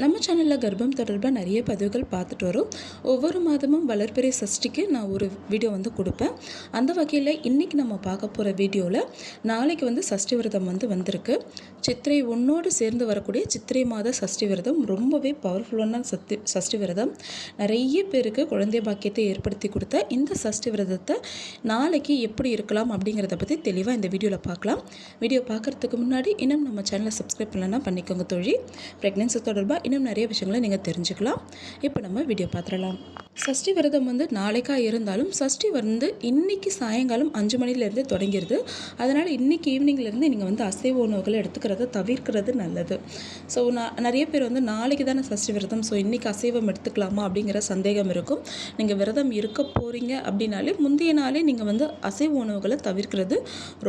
நம்ம சேனலில் கர்ப்பம் தொடர்பாக நிறைய பதிவுகள் பார்த்துட்டு வரும். ஒவ்வொரு மாதமும் வளர்பிறை சஷ்டிக்கு நான் ஒரு வீடியோ வந்து கொடுப்பேன். அந்த வகையில் இன்றைக்கி நம்ம பார்க்க போகிற வீடியோவில் நாளைக்கு வந்து சஷ்டி விரதம் வந்து வந்திருக்கு. சித்திரை ஒன்றோடு சேர்ந்து வரக்கூடிய சித்திரை மாத சஷ்டி விரதம் ரொம்பவே பவர்ஃபுல்லான சத்தி சஷ்டி விரதம். நிறைய பேருக்கு குழந்தை பாக்கியத்தை ஏற்படுத்தி கொடுத்த இந்த சஷ்டி விரதத்தை நாளைக்கு எப்படி இருக்கலாம் அப்படிங்கிறத பற்றி தெளிவாக இந்த வீடியோவில் பார்க்கலாம். வீடியோ பார்க்குறதுக்கு முன்னாடி இன்னும் நம்ம சேனலை சப்ஸ்கிரைப் பண்ணலன்னா பண்ணிக்கோங்க தோழி. ப்ரெக்னென்சி தொடர்பாக இன்னும் நிறைய விஷயங்களை நீங்கள் தெரிஞ்சுக்கலாம். இப்போ நம்ம வீடியோ பார்த்துடலாம். சஷ்டி விரதம் வந்து நாளைக்காக இருந்தாலும் சஷ்டி வந்து இன்னைக்கு சாயங்காலம் அஞ்சு மணிலேருந்து தொடங்கிடுது அதனால் இன்னைக்கு ஈவினிங்லேருந்து நீங்கள் வந்து அசைவ உணவுகளை எடுத்துக்கிறத தவிர்க்கிறது நல்லது. ஸோ நான் நிறைய பேர் வந்து நாளைக்கு தானே சஷ்டி விரதம் ஸோ இன்றைக்கி அசைவம் எடுத்துக்கலாமா அப்படிங்கிற சந்தேகம் இருக்கும். நீங்கள் விரதம் இருக்க போகிறீங்க அப்படின்னாலே முந்தைய நாளே நீங்கள் வந்து அசைவ உணவுகளை தவிர்க்கிறது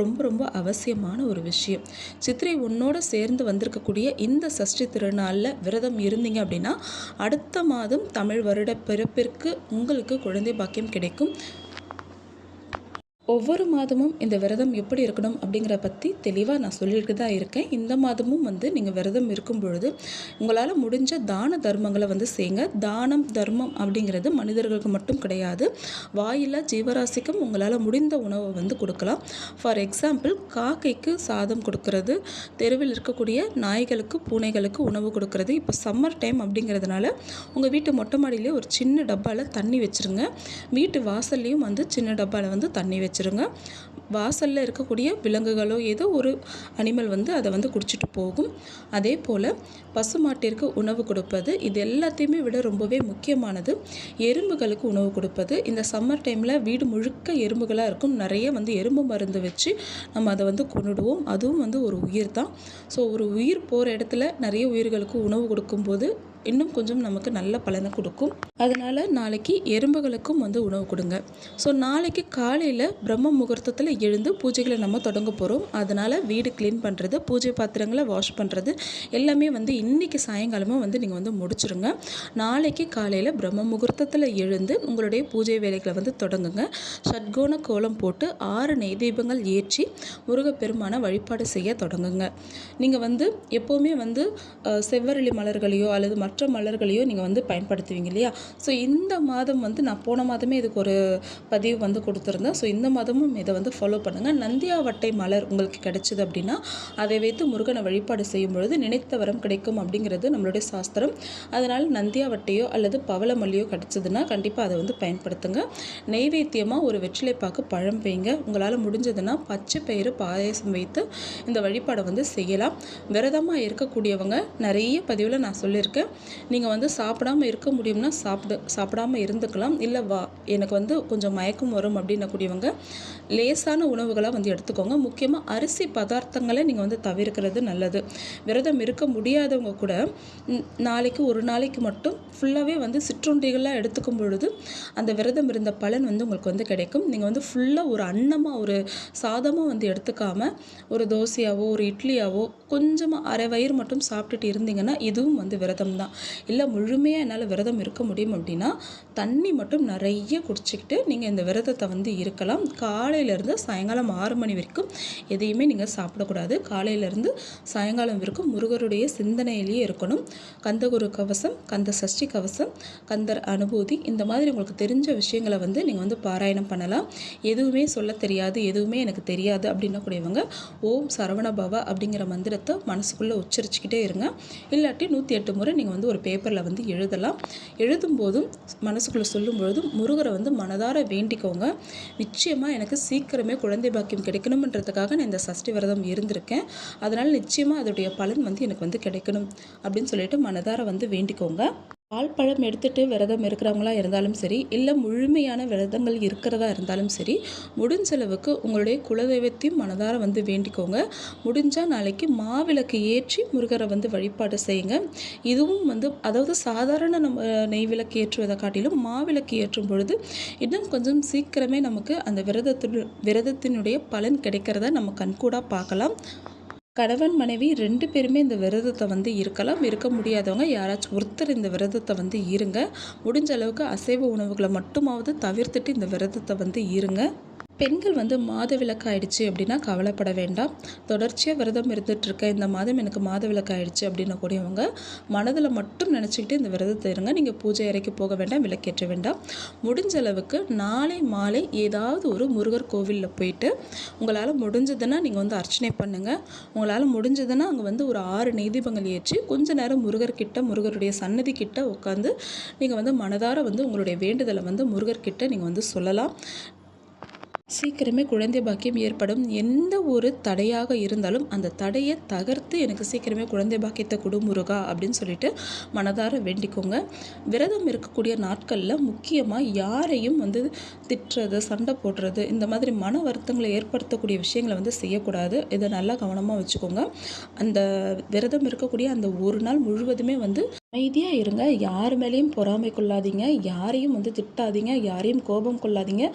ரொம்ப ரொம்ப அவசியமான ஒரு விஷயம். சித்திரை உன்னோட சேர்ந்து வந்திருக்கக்கூடிய இந்த சஷ்டி திருநாளில் விரதம் இருந்தீங்க அப்படின்னா அடுத்த மாதம் தமிழ் வருட பிறப்பிற்கு உங்களுக்கு குழந்தை பாக்கியம் கிடைக்கும். ஒவ்வொரு மாதமும் இந்த விரதம் எப்படி இருக்கணும் அப்படிங்கிற பற்றி தெளிவாக நான் சொல்லிட்டு தான் இருக்கேன். இந்த மாதமும் வந்து நீங்கள் விரதம் இருக்கும் பொழுது உங்களால் முடிஞ்ச தான தர்மங்களை வந்து செய்யுங்க தானம் தர்மம் அப்படிங்கிறது மனிதர்களுக்கு மட்டும் கிடையாது. வாயில்லா ஜீவராசிக்கும் உங்களால் முடிந்த உணவை வந்து கொடுக்கலாம். ஃபார் எக்ஸாம்பிள் காக்கைக்கு சாதம் கொடுக்கறது தெருவில் இருக்கக்கூடிய நாய்களுக்கு பூனைகளுக்கு உணவு கொடுக்கறது. இப்போ சம்மர் டைம் அப்படிங்கிறதுனால உங்கள் வீட்டு மொட்டை மாடியிலே ஒரு சின்ன டப்பாவில் தண்ணி வச்சுருங்க. வீட்டு வாசல்லையும் வந்து சின்ன டப்பாவில் வந்து தண்ணி வச்சு வச்சுருங்க. வாசலில் இருக்கக்கூடிய விலங்குகளோ ஏதோ ஒரு அனிமல் வந்து அதை வந்து குடிச்சிட்டு போகும். அதே போல் பசுமாட்டிற்கு உணவு கொடுப்பது இது எல்லாத்தையுமே விட ரொம்பவே முக்கியமானது. எறும்புகளுக்கு உணவு கொடுப்பது. இந்த சம்மர் டைமில் வீடு முழுக்க எறும்புகளாக இருக்கும். நிறைய வந்து எறும்பு மருந்து வச்சு நம்ம அதை வந்து கொண்டுடுவோம் அதுவும் வந்து ஒரு உயிர் தான் ஸோ ஒரு உயிர் போகிற இடத்துல நிறைய உயிர்களுக்கு உணவு கொடுக்கும்போது இன்னும் கொஞ்சம் நமக்கு நல்ல பலனை கொடுக்கும். அதனால் நாளைக்கு எறும்புகளுக்கும் வந்து உணவு கொடுங்க. ஸோ நாளைக்கு காலையில் பிரம்ம முகூர்த்தத்தில் எழுந்து பூஜைகளை நம்ம தொடங்க போகிறோம் அதனால் வீடு க்ளீன் பண்ணுறது பூஜை பாத்திரங்களை வாஷ் பண்ணுறது எல்லாமே வந்து இன்றைக்கி சாயங்காலமாக வந்து நீங்கள் வந்து முடிச்சுருங்க. நாளைக்கு காலையில் பிரம்ம முகூர்த்தத்தில் எழுந்து உங்களுடைய பூஜை வேலைகளை வந்து தொடங்குங்க. ஷட்கோண கோலம் போட்டு ஆறு நெய் தீபங்கள் ஏற்றி முருகப்பெருமான வழிபாடு செய்ய தொடங்குங்க. நீங்கள் வந்து எப்போவுமே வந்து செவ்வரளி மலர்களையோ அல்லது மற்ற மலர்களையோ நீங்கள் வந்து பயன்படுத்துவீங்க இல்லையா? ஸோ இந்த மாதம் வந்து நான் போன மாதமே இதுக்கு ஒரு பதிவு வந்து கொடுத்துருந்தேன். ஸோ இந்த மாதமும் இதை வந்து ஃபாலோ பண்ணுங்கள் நந்தியாவட்டை மலர் உங்களுக்கு கிடைச்சிது அப்படின்னா அதை வைத்து முருகனை வழிபாடு செய்யும் பொழுது நினைத்த வரம் கிடைக்கும் அப்படிங்கிறது நம்மளுடைய சாஸ்திரம். அதனால் நந்தியாவட்டையோ அல்லது பவளமல்லியோ கிடைச்சதுன்னா கண்டிப்பாக அதை வந்து பயன்படுத்துங்க. நெய்வேத்தியமாக ஒரு வெற்றிலைப்பாக்கு பழம் வைங்க. உங்களால் முடிஞ்சதுன்னா பச்சை பயிறு பாயசம் வைத்து இந்த வழிபாடை வந்து செய்யலாம். விரதமாக இருக்கக்கூடியவங்க நிறைய பதிவில் நான் சொல்லியிருக்கேன். நீங்கள் வந்து சாப்பிடாமல் இருக்க முடியும்னா சாப்பிடு சாப்பிடாமல் இருந்துக்கலாம். இல்லை வா எனக்கு வந்து கொஞ்சம் மயக்கம் வரும் அப்படின்னக்கூடியவங்க லேசான உணவுகளாக வந்து எடுத்துக்கோங்க. முக்கியமாக அரிசி பதார்த்தங்களை நீங்கள் வந்து தவிர்க்கிறது நல்லது. விரதம் இருக்க முடியாதவங்க கூட நாளைக்கு ஒரு நாளைக்கு மட்டும் ஃபுல்லாகவே வந்து சிற்றுண்டிகளாக எடுத்துக்கும் பொழுது அந்த விரதம் இருந்த பலன் வந்து உங்களுக்கு வந்து கிடைக்கும். நீங்கள் வந்து ஃபுல்லாக ஒரு அன்னமாக ஒரு சாதமாக வந்து எடுத்துக்காமல் ஒரு தோசையாவோ ஒரு இட்லியாவோ கொஞ்சமாக அரை வயிறு மட்டும் சாப்பிட்டுட்டு இருந்தீங்கன்னா இதுவும் வந்து விரதம் தான் இல்லை முழுமையாக என்னால் விரதம் இருக்க முடியும் அப்படின்னா தண்ணி மட்டும் நிறைய குடிச்சிக்கிட்டு நீங்கள் இந்த விரதத்தை வந்து இருக்கலாம். காலையிலேருந்து சாயங்காலம் ஆறு மணி வரைக்கும் எதையுமே நீங்கள் சாப்பிடக்கூடாது. காலையிலேருந்து சாயங்காலம் வரைக்கும் முருகருடைய சிந்தனையிலேயே இருக்கணும். கந்தகுரு கவசம் கந்த சஷ்டி கவசம் கந்தர் அனுபூதி இந்த மாதிரி உங்களுக்கு தெரிஞ்ச விஷயங்களை வந்து நீங்கள் வந்து பாராயணம் பண்ணலாம். எதுவுமே சொல்ல தெரியாது எதுவுமே எனக்கு தெரியாது அப்படின்னா கூடியவங்க ஓம் சரவண பவ அப்படிங்கிற மந்திரத்தை மனசுக்குள்ளே உச்சரிச்சுக்கிட்டே இருங்க. இல்லாட்டி நூற்றி எட்டு முறை நீங்கள் வந்து ஒரு பேப்பரில் வந்து எழுதலாம். எழுதும்போதும் மனசுக்குள்ளே சொல்லும்பொழுதும் முருகரை வந்து மனதார வேண்டிக்கோங்க. நிச்சயமாக எனக்கு சீக்கிரமே குழந்தை பாக்கியம் கிடைக்கணுன்றதுக்காக நான் இந்த சஷ்டி விரதம் இருந்திருக்கேன். அதனால் நிச்சயமாக அதோடைய பலன் வந்து எனக்கு வந்து கிடைக்கணும் அப்படின்னு சொல்லிட்டு மனதார வந்து வேண்டிக்கோங்க. பால் பழம் எடுத்துகிட்டு விரதம் இருக்கிறவங்களா இருந்தாலும் சரி இல்லை முழுமையான விரதங்கள் இருக்கிறதா இருந்தாலும் சரி முடிஞ்சளவுக்கு உங்களுடைய குலதெய்வத்தையும் மனதார வந்து வேண்டிக்கோங்க. முடிஞ்சால் நாளைக்கு மாவிளக்கு ஏற்றி முருகரை வந்து வழிபாடு செய்யுங்க. இதுவும் வந்து அதாவது சாதாரண நம்ம நெய் விளக்கு ஏற்றுவதை காட்டிலும் மாவிளக்கு ஏற்றும் பொழுது இன்னும் கொஞ்சம் சீக்கிரமே நமக்கு அந்த விரதத்தின் விரதத்தினுடைய பலன் கிடைக்கிறத நம்ம கண்கூடாக பார்க்கலாம். கணவன் மனைவி ரெண்டு பேருமே இந்த விரதத்தை வந்து இருக்கலாம். இருக்க முடியாதவங்க யாராச்சும் ஒருத்தர் இந்த விரதத்தை வந்து இருங்க. முடிஞ்ச அளவுக்கு அசைவ உணவுகளை மட்டுமாவது தவிர்த்துட்டு இந்த விரதத்தை வந்து இருங்க. பெண்கள் வந்து மாதவிலக்கு ஆயிடுச்சு அப்படின்னா கவலைப்பட வேண்டாம். தொடர்ச்சியாக விரதம் இருந்துகிட்ருக்கேன் இந்த மாதம் எனக்கு மாத ஆயிடுச்சு அப்படின்ன கூடியவங்க மனதில் மட்டும் நினச்சிக்கிட்டு இந்த விரதத்தை இருங்க. நீங்கள் பூஜை அறைக்கு போக வேண்டாம் விளக்கேற்ற வேண்டாம். முடிஞ்ச அளவுக்கு நாளை மாலை ஏதாவது ஒரு முருகர் கோவிலில் போயிட்டு உங்களால் முடிஞ்சதுன்னா நீங்கள் வந்து அர்ச்சனை பண்ணுங்கள் உங்களால் முடிஞ்சதுன்னா அங்கே வந்து ஒரு ஆறு நெய்தீபங்கள் ஏற்றி கொஞ்ச நேரம் முருகர்கிட்ட முருகருடைய சன்னதி கிட்ட உட்காந்து நீங்கள் வந்து மனதார வந்து உங்களுடைய வேண்டுதலை வந்து முருகர்கிட்ட நீங்கள் வந்து சொல்லலாம். சீக்கிரமே குழந்தை பாக்கியம் ஏற்படும். எந்த ஒரு தடையாக இருந்தாலும் அந்த தடையை தகர்த்து எனக்கு சீக்கிரமே குழந்தை பாக்கியத்தை கொடு முருகா அப்படின்னு சொல்லிட்டு மனதார வேண்டிக்கோங்க. விரதம் இருக்கக்கூடிய நாட்களில் முக்கியமாக யாரையும் வந்து திட்டுறது சண்டை போடுறது இந்த மாதிரி மன வருத்தங்களை ஏற்படுத்தக்கூடிய விஷயங்களை வந்து செய்யக்கூடாது. இதை நல்லா கவனமாக வச்சுக்கோங்க. அந்த விரதம் இருக்கக்கூடிய அந்த ஒரு நாள் முழுவதுமே வந்து அமைதியாக இருங்க. யார் மேலேயும் பொறாமை கொள்ளாதீங்க. யாரையும் வந்து திட்டாதீங்க. யாரையும் கோபம் கொள்ளாதீங்க.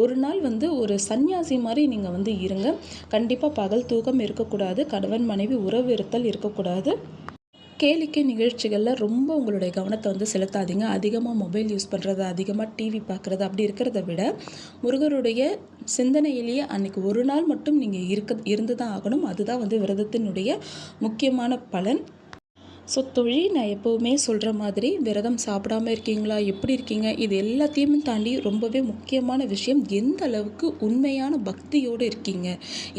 ஒரு நாள் வந்து ஒரு சன்னியாசி மாதிரி நீங்கள் வந்து இருங்க. கண்டிப்பாக பகல் தூக்கம் இருக்கக்கூடாது. கணவன் மனைவி உறவு இருத்தல் இருக்கக்கூடாது. கேளிக்கை நிகழ்ச்சிகளில் ரொம்ப உங்களுடைய கவனத்தை வந்து செலுத்தாதீங்க. அதிகமாக மொபைல் யூஸ் பண்ணுறது அதிகமாக டிவி பார்க்குறது அப்படி இருக்கிறத விட முருகருடைய சிந்தனையிலேயே அன்றைக்கி ஒரு நாள் மட்டும் நீங்கள் இருக்க இருந்து தான் ஆகணும். அதுதான் வந்து விரதத்தினுடைய முக்கியமான பலன். ஸோ தொழில் நான் எப்போவுமே சொல்கிற மாதிரி விரதம் சாப்பிடாம இருக்கீங்களா? எப்படி இருக்கீங்க? இது எல்லாத்தையும் தாண்டி ரொம்பவே முக்கியமான விஷயம் எந்த அளவுக்கு உண்மையான பக்தியோடு இருக்கீங்க?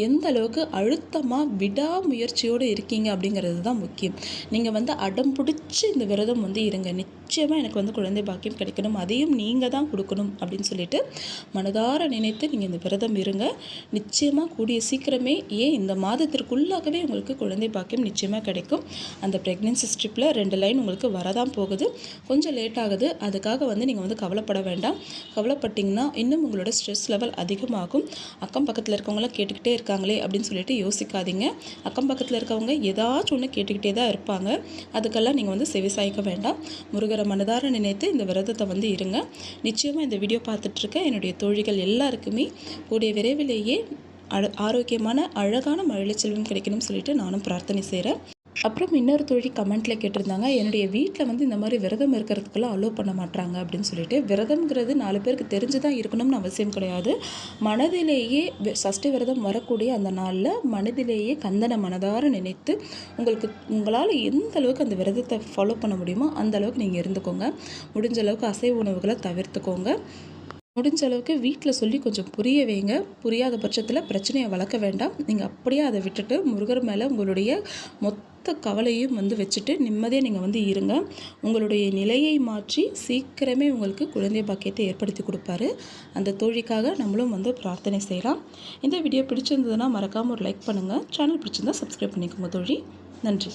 எந்த அளவுக்கு அழுத்தமாக விடாமுயற்சியோடு இருக்கீங்க? அப்படிங்கிறது தான் முக்கியம். நீங்கள் வந்து அடம் பிடிச்சி இந்த விரதம் வந்து இருங்க. நிச்சயமாக எனக்கு வந்து குழந்தை பாக்கியம் கிடைக்கணும். அதையும் நீங்கள் தான் கொடுக்கணும் அப்படின்னு சொல்லிட்டு மனதார நினைத்து நீங்கள் இந்த விரதம் இருங்க. நிச்சயமாக கூடிய சீக்கிரமே ஏன் இந்த மாதத்திற்குள்ளாகவே உங்களுக்கு குழந்தை பாக்கியம் நிச்சயமாக கிடைக்கும். அந்த ப்ரெக்னென்சி லைன்ஸ் ஸ்ட்ரிப்பில் ரெண்டு லைன் உங்களுக்கு வரதான் போகுது. கொஞ்சம் லேட் ஆகுது. அதுக்காக வந்து நீங்கள் வந்து கவலைப்பட வேண்டாம். கவலைப்பட்டிங்கன்னா இன்னும் உங்களோட ஸ்ட்ரெஸ் லெவல் அதிகமாகும். அக்கம் பக்கத்தில் இருக்கவங்களாம் கேட்டுக்கிட்டே இருக்காங்களே அப்படின்னு சொல்லிட்டு யோசிக்காதீங்க. அக்கம் பக்கத்தில் இருக்கவங்க ஏதாச்சும் ஒன்று கேட்டுக்கிட்டே தான் இருப்பாங்க. அதுக்கெல்லாம் நீங்கள் வந்து செவிசாய்க்க வேண்டாம். முருகரை மனதார நினைத்து இந்த விரதத்தை வந்து இருங்க. நிச்சயமாக இந்த வீடியோ பார்த்துட்ருக்க என்னுடைய தோழிகள் எல்லாருக்குமே கூடிய விரைவிலேயே அழ ஆரோக்கியமான அழகான மழலை செல்வம் கிடைக்கணும்னு சொல்லிட்டு நானும் பிரார்த்தனை செய்கிறேன் அப்புறம் இன்னொரு தொழில் கமெண்ட்டில் கேட்டிருந்தாங்க என்னுடைய வீட்டில் வந்து இந்த மாதிரி விரதம் இருக்கிறதுக்கெல்லாம் அலோவ் பண்ண மாட்டாங்க அப்படின்னு சொல்லிட்டு. விரதம்ங்கிறது நாலு பேருக்கு தெரிஞ்சு தான் இருக்கணும்னு அவசியம் கிடையாது. மனதிலேயே சஷ்டி விரதம் வரக்கூடிய அந்த நாளில் மனதிலேயே கந்தனை மனதார நினைத்து உங்களுக்கு உங்களால் எந்த அளவுக்கு அந்த விரதத்தை ஃபாலோ பண்ண முடியுமோ அந்த அளவுக்கு நீங்கள் இருந்துக்கோங்க. முடிஞ்ச அளவுக்கு அசைவ உணவுகளை தவிர்த்துக்கோங்க. முடிஞ்ச அளவுக்கு வீட்டில் சொல்லி கொஞ்சம் புரிய வைங்க. புரியாத பட்சத்தில் பிரச்சனையை வளர்க்க வேண்டாம். நீங்கள் அப்படியே அதை விட்டுட்டு முருகர் மேலே உங்களுடைய மொத்த கவலையும் வந்து வச்சுட்டு நிம்மதியாக நீங்கள் வந்து இருங்க. உங்களுடைய நிலையை மாற்றி சீக்கிரமே உங்களுக்கு குழந்தை பாக்கியத்தை ஏற்படுத்தி கொடுப்பாரு. அந்த தோழிக்காக நம்மளும் வந்து பிரார்த்தனை செய்யலாம். இந்த வீடியோ பிடிச்சிருந்ததுன்னா மறக்காமல் ஒரு லைக் பண்ணுங்கள் சேனல் பிடிச்சிருந்தா சப்ஸ்கிரைப் பண்ணிக்கோங்க தோழி. நன்றி.